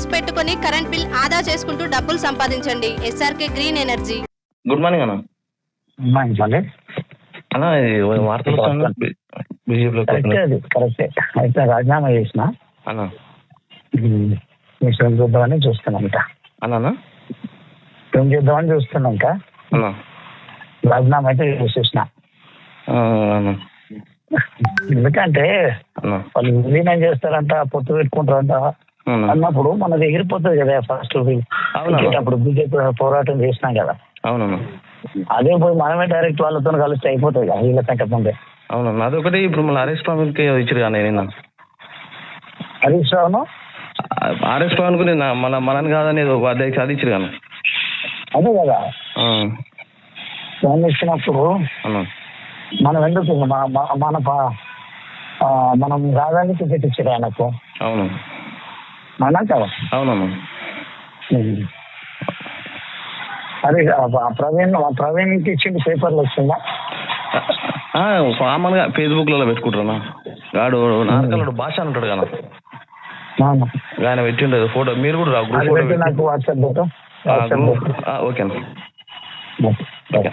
Panels పెట్టుకొని current bill ఆదా చేసుకుంటూ డబ్బులు సంపాదించండి. SRK green energy good morning అన్న. అన్న ఇది వార్తలు బీజేపీలో కరెక్టే అయితే రాజీనామా చేసిన? అన్న. మిషన్ చూద్దామని చూస్తున్నాం ఇంకా. అన్న ఏం చేద్దామని చూస్తున్నాం ఇంకా. అన్న. రాజీనామా అయితే చేసేసిన ఎందుకంటే వాళ్ళు విలీనం చేస్తారంట? పొత్తు పెట్టుకుంటారంట. అన్నప్పుడు మనది ఎగిరిపోతుంది కదా ఫస్ట్. అప్పుడు బీజేపీ పోరాటం చేసినాం కదా. అవునన్న అదే పోయి మనమే డైరెక్ట్ వాళ్ళతో కలిస్తే అయిపోతుంది కదా వీళ్ళ కంటే ముందే అవునన్న అదొకటి ఇప్పుడు మళ్ళీ ఆర్ఎస్ పవన్కి ఇచ్చారు కానీ నిన్న? హరీష్ రావును? ఆర్ఎస్ పవన్కు నిన్న మన మనని కాదని అధ్యక్ష అది ఇచ్చారు కానీ. అదే కదా. ఫోన్ ఇచ్చినప్పుడు మనం ఎందుకు మన మన- మన మనం రాగానే టికెట్ ఇచ్చారు ఆయనకు. అవును. కదా అవునన్న అదే ప్రవీణ్ ఇచ్చింది పేపర్లు వచ్చిందా? ఫేస్బుక్లలో పెట్టుకుంటారన్న. గాడు నార్కల్లుడు భాష అని ఉంటాడు కదా. ఆయన పెట్టిండదు ఫోటో. మీరు కూడా నాకు వాట్సాప్ ఓకే. ఓకే.